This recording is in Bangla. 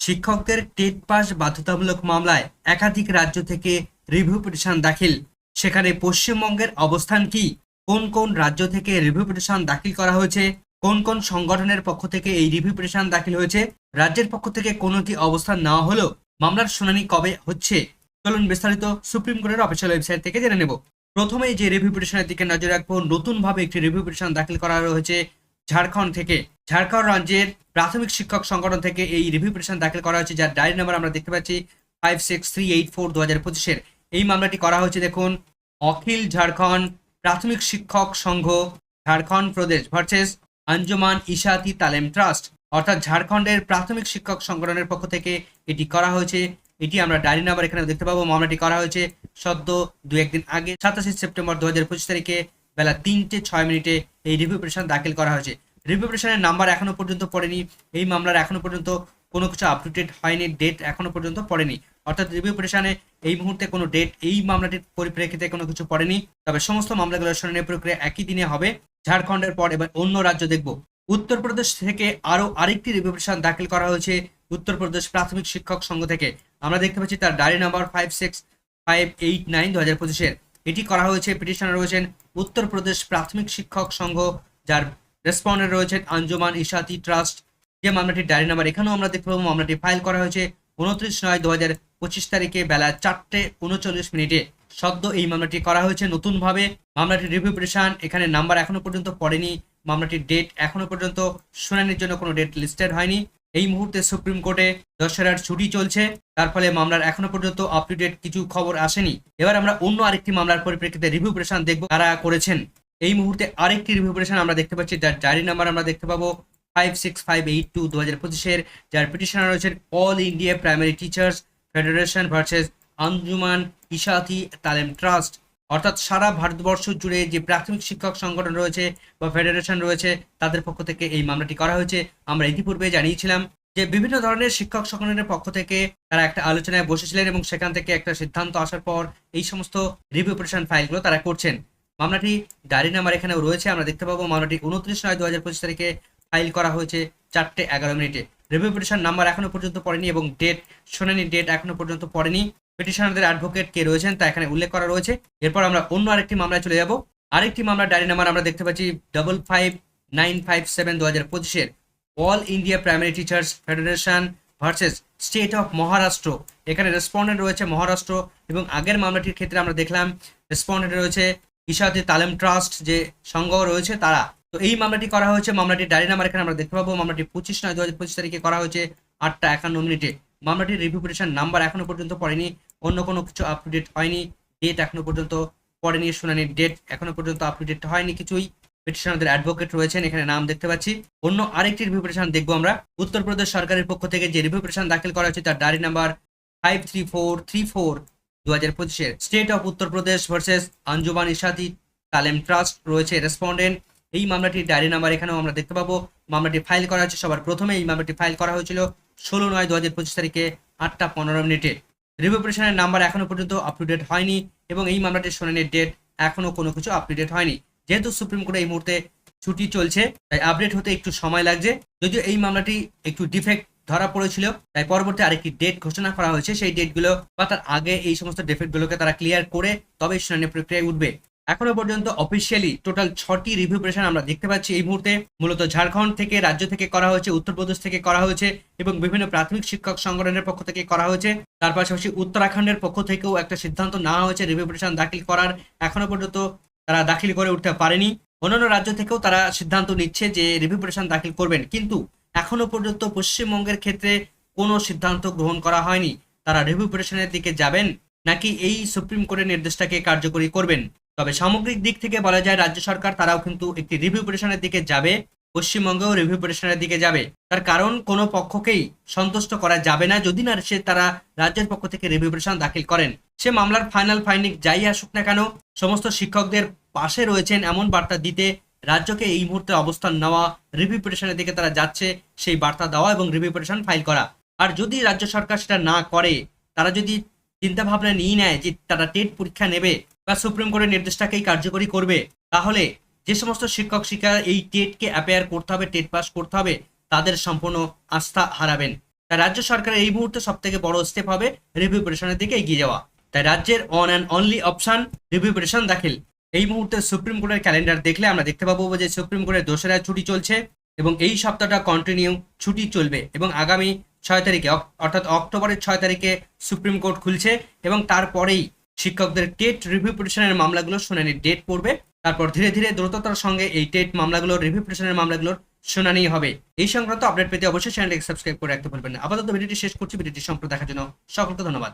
শিক্ষকদের টেট পাস বাধ্যতামূলক মামলায় একাধিক রাজ্য থেকে রিভিউ পিটিশন দাখিল। সেখানে পশ্চিমবঙ্গের অবস্থান কি? কোন কোন রাজ্য থেকে রিভিউ পিটিশন দাখিল করা হয়েছে? কোন কোন সংগঠনের পক্ষ থেকে এই রিভিউ পিটিশন দাখিল হয়েছে? রাজ্যের পক্ষ থেকে কোনো কি অবস্থান নেওয়া হলো? মামলার শুনানি কবে হচ্ছে? চলুন বিস্তারিত সুপ্রিম কোর্টের অফিসিয়াল ওয়েবসাইট থেকে জেনে নেব। প্রথমেই যে রিভিউ পিটিশনের দিকে নজর রাখব, নতুনভাবে একটি রিভিউ পিটিশন দাখিল করা হয়েছে ঝাড়খণ্ড থেকে, ঝাড়খণ্ড রাজ্যের প্রাথমিক শিক্ষক সংগঠন থেকে এই রিভিউ পিটিশন দাখিল করা হয়েছে, যার ডায়েরি নাম্বার আমরা দেখতে পাচ্ছি five six three eight four দু হাজার পঁচিশের। এই মামলাটি করা হয়েছে, দেখুন, অখিল ঝাড়খণ্ড প্রাথমিক শিক্ষক সংঘ, ঝাড়খণ্ড প্রদেশ ভার্সেস আঞ্জুমান ইশাতি তালেম ট্রাস্ট অর্থাৎ ঝাড়খণ্ডের প্রাথমিক শিক্ষক সংগঠনের পক্ষ থেকে এটি করা হয়েছে। এটি আমরা ডায়েরি নাম্বার এখানে দেখতে পাবো, মামলাটি করা হয়েছে সদ্য দু একদিন আগে, সাতাশে সেপ্টেম্বর দু হাজার পঁচিশ তারিখে। বেলা তিনটে ছয় মিনিটে এই রিভিউ পিটিশন দাখিল করা হয়েছে। রিভিউ পিটিশনের নাম্বার এখনও পর্যন্ত পড়েনি। এই মামলার এখনও পর্যন্ত কোনো কিছু আপডেট হয়নি ডেট এখনও পর্যন্ত পড়েনি। অর্থাৎ রিভিউ পিটিশনে এই মুহূর্তে কোনো ডেট এই মামলাটির পরিপ্রেক্ষিতে কোনো কিছু পড়েনি। তবে সমস্ত মামলাগুলোর শুনানি প্রক্রিয়া একই দিনে হবে। ঝাড়খণ্ডের পর এবার অন্য রাজ্য দেখব। উত্তরপ্রদেশ থেকে আরও আরেকটি রিভিউ পিটিশন দাখিল করা হয়েছে উত্তরপ্রদেশ প্রাথমিক শিক্ষক সংঘ থেকে। আমরা দেখতে পাচ্ছি তার diary number five six five eight nine দু হাজার পঁচিশের। এটি করা হয়েছে, পিটিশনার রয়েছেন উত্তরপ্রদেশ প্রাথমিক শিক্ষক সংঘ, যার রেসপন্ডে রয়েছেন আঞ্জুমান ইশাতি ট্রাস্ট। যে মামলাটির ডায়েরি নাম্বার এখানেও আমরা দেখতে পাবো, মামলাটি ফাইল করা হয়েছে উনত্রিশ নয় দু হাজার পঁচিশ তারিখে বেলা চারটে উনচল্লিশ মিনিটে। সদ্য এই মামলাটি করা হয়েছে নতুনভাবে। মামলাটির রিভিউ পিটিশন এখানে নাম্বার এখনও পর্যন্ত পড়েনি। মামলাটির ডেট এখনও পর্যন্ত শুনানির জন্য কোনো ডেট লিস্টেড হয়নি। এই মুহূর্তে সুপ্রিম কোর্টে দশেরার ছুটি চলছে। তার ফলে মামলার এখনও পর্যন্ত আপ টু ডেট কিছু খবর আসেনি। এবার আমরা অন্য আরেকটি মামলার পরিপ্রেক্ষিতে রিভিউ পিটিশন দেখব কারা করেছেন। এই মুহূর্তে আরেকটি রিভিউ পিটিশন আমরা দেখতে পাচ্ছি, যার ডায়েরি নাম্বার আমরা দেখতে পাবো five six five eight two দু হাজার পঁচিশের যার পিটিশনার রয়েছেন all India primary teachers federation versus Anjuman Ishaat Taleem trust অর্থাৎ সারা ভারতবর্ষ জুড়ে যে প্রাথমিক শিক্ষক সংগঠন রয়েছে বা ফেডারেশন রয়েছে, তাদের পক্ষ থেকে এই মামলাটি করা হয়েছে। আমরা ইতিপূর্বে জানিয়েছিলাম যে বিভিন্ন ধরনের শিক্ষক সংগঠনের পক্ষ থেকে তারা একটা আলোচনায় বসেছিলেন এবং সেখান থেকে একটা সিদ্ধান্ত আসার পর এই সমস্ত রিভিউ পিটিশন ফাইলগুলো তারা করছেন। মামলাটি ডায়েরি নাম্বার এখানেও রয়েছে, আমরা দেখতে পাবো মামলাটি উনত্রিশ নয় দু হাজার পঁচিশ তারিখে ফাইল করা হয়েছে চারটে এগারো মিনিটে। রিভিউ পিটিশন নাম্বার এখনও পর্যন্ত পড়েনি এবং ডেট শুনানি ডেট এখনও পর্যন্ত পড়েনি। পিটিশনারদের অ্যাডভোকেট কে রয়েছেন তা এখানে উল্লেখ করা রয়েছে। এরপর আমরা অন্য আরেকটি মামলায় চলে যাব। আরেকটি মামলা ডায়েরি নাম্বার আমরা দেখতে পাচ্ছি double five nine five seven দু হাজার পঁচিশের all India primary teachers federation versus state of Maharashtra এখানে রেসপন্ডেন্ট রয়েছে মহারাষ্ট্র এবং আগের মামলাটির ক্ষেত্রে আমরা দেখলাম রেসপন্ডেন্ট রয়েছে ইশাতি তালেম ট্রাস্ট যে সংঘ রয়েছে তারা। তো এই মামলাটি করা হয়েছে। মামলাটির ডায়েরি নাম্বার এখানে আমরা দেখতে পাবো। মামলাটি পঁচিশ নয় দু হাজার পঁচিশ তারিখে করা হয়েছে আটটা একান্ন মিনিটে। মামলাটির রিভিউ পিটিশন নাম্বার এখনও পর্যন্ত পড়েনি। অন্য কোনো কিছু আপ টু ডেট হয়নি। ডেট এখনও পর্যন্ত পড়েনি শুনানির ডেট এখনও পর্যন্ত আপ টু ডেট হয়নি কিছুই। পিটিশনারদের অ্যাডভোকেট রয়েছেন, এখানে নাম দেখতে পাচ্ছি। অন্য আরেকটি রিভিউ পিটিশন দেখব আমরা। উত্তরপ্রদেশ সরকারের পক্ষ থেকে যে রিভিউ পিটিশন দাখিল করা হয়েছে তার diary number five three four three four দু হাজার পঁচিশের state of Uttar Pradesh versus Anjuman Ishaat Taleem trust রয়েছে রেসপন্ডেন্ট এই মামলাটির ডায়েরি নাম্বার এখানেও আমরা দেখতে পাবো। মামলাটি ফাইল করা হয়েছে সবার প্রথমে। এই মামলাটি ফাইল করা হয়েছিল ষোলো নয় দু হাজার পঁচিশ তারিখে আটটা পনেরো মিনিটে। রিভিউ পিটিশনের নাম্বার এখনও পর্যন্ত আপ টু ডেট হয়নি এবং এই মামলাটির শুনানির ডেট এখনও কোনো কিছু আপ টু ডেট হয়নি। যেহেতু সুপ্রিম কোর্টে এই মুহূর্তে ছুটি চলছে, তাই আপডেট হতে একটু সময় লাগছে। যদিও এই মামলাটি একটু ডিফেক্ট ধরা পড়েছিল, তাই পরবর্তী আরেকটি ডেট ঘোষণা করা হয়েছে। সেই ডেটগুলো বা তার আগে এই সমস্ত ডেফেক্টগুলোকে তারা ক্লিয়ার করে তবে শুনানি প্রক্রিয়ায় উঠবে। এখনও পর্যন্ত অফিসিয়ালি টোটাল ছটি রিভিউ পিটিশন আমরা দেখতে পাচ্ছি এই মুহূর্তে। মূলত ঝাড়খণ্ড থেকে, রাজ্য থেকে করা হয়েছে, উত্তরপ্রদেশ থেকে করা হয়েছে এবং বিভিন্ন প্রাথমিক শিক্ষক সংগঠনের পক্ষ থেকে করা হয়েছে। তার পাশাপাশি উত্তরাখণ্ডের পক্ষ থেকেও একটা সিদ্ধান্ত নেওয়া হয়েছে রিভিউ পিটিশন দাখিল করার। এখনও পর্যন্ত তারা দাখিল করে উঠতে পারেনি। অন্যান্য রাজ্য থেকেও তারা সিদ্ধান্ত নিচ্ছে যে রিভিউ পিটিশন দাখিল করবেন। কিন্তু এখনও পর্যন্ত পশ্চিমবঙ্গের ক্ষেত্রে কোনো সিদ্ধান্ত গ্রহণ করা হয়নি। তারা রিভিউ পিটিশনের দিকে যাবেন নাকি এই সুপ্রিম কোর্টের নির্দেশটাকে কার্যকরী করবেন? তবে সামগ্রিক দিক থেকে বলা যায়, রাজ্য সরকার তারাও কিন্তু একটি রিভিউ পিটিশনের দিকে যাবে, পশ্চিমবঙ্গেও রিভিউ পিটিশনের দিকে যাবে। তার কারণ, কোনো পক্ষকেই সন্তুষ্ট করা যাবে না যদি না সে তারা রাজ্যের পক্ষ থেকে রিভিউ পিটিশন দাখিল করেন। সে মামলার ফাইনাল ফাইন্ডিং যাই আসুক না কেন, সমস্ত শিক্ষকদের পাশে রয়েছেন এমন বার্তা দিতে রাজ্যকে এই মুহূর্তে অবস্থান নেওয়া রিভিউ পিটিশনের দিকে তারা যাচ্ছে, সেই বার্তা দেওয়া এবং রিভিউ পিটিশন ফাইল করা। আর যদি রাজ্য সরকার সেটা না করে, তারা যদি চিন্তা ভাবনা নিয়ে নেয় যে তারা টেট পরীক্ষা নেবে বা সুপ্রিম কোর্টের নির্দেশটাকেই কার্যকরী করবে, তাহলে যে সমস্ত শিক্ষক শিক্ষা এই টেটকে অ্যাপেয়ার করতে হবে, টেট পাস করতে হবে, তাদের সম্পূর্ণ আস্থা হারাবেন। তাই রাজ্য সরকারের এই মুহূর্তে সব থেকে বড় স্টেপ হবে রিভিউ পিটিশনের দিকে এগিয়ে যাওয়া। তাই রাজ্যের one and only option review petition দাখিল। এই মুহূর্তে সুপ্রিম কোর্টের ক্যালেন্ডার দেখলে আমরা দেখতে পাবো যে সুপ্রিম কোর্টের দোসরা ছুটি চলছে এবং এই সপ্তাহটা কন্টিনিউ ছুটি চলবে এবং আগামী ছয় তারিখে অর্থাৎ অক্টোবরের ছয় তারিখে সুপ্রিম কোর্ট খুলছে এবং তারপরেই শিক্ষকদের টেট রিভিউ পিটিশনের মামলাগুলো শুনানির ডেট পড়বে। তারপর ধীরে ধীরে দ্রুততার সঙ্গে এই টেট মামলাগুলোর রিভিউ পিটিশনের মামলাগুলোর শুনানি হবে। এই সংক্রান্ত আপডেট পেতে অবশ্যই চ্যানেলটিকে সাবস্ক্রাইব করে রাখতে ভুলবেন না। আপাতত ভিডিওটি শেষ করছি। ভিডিওটি সম্পূর্ণ দেখার জন্য সকলকে ধন্যবাদ।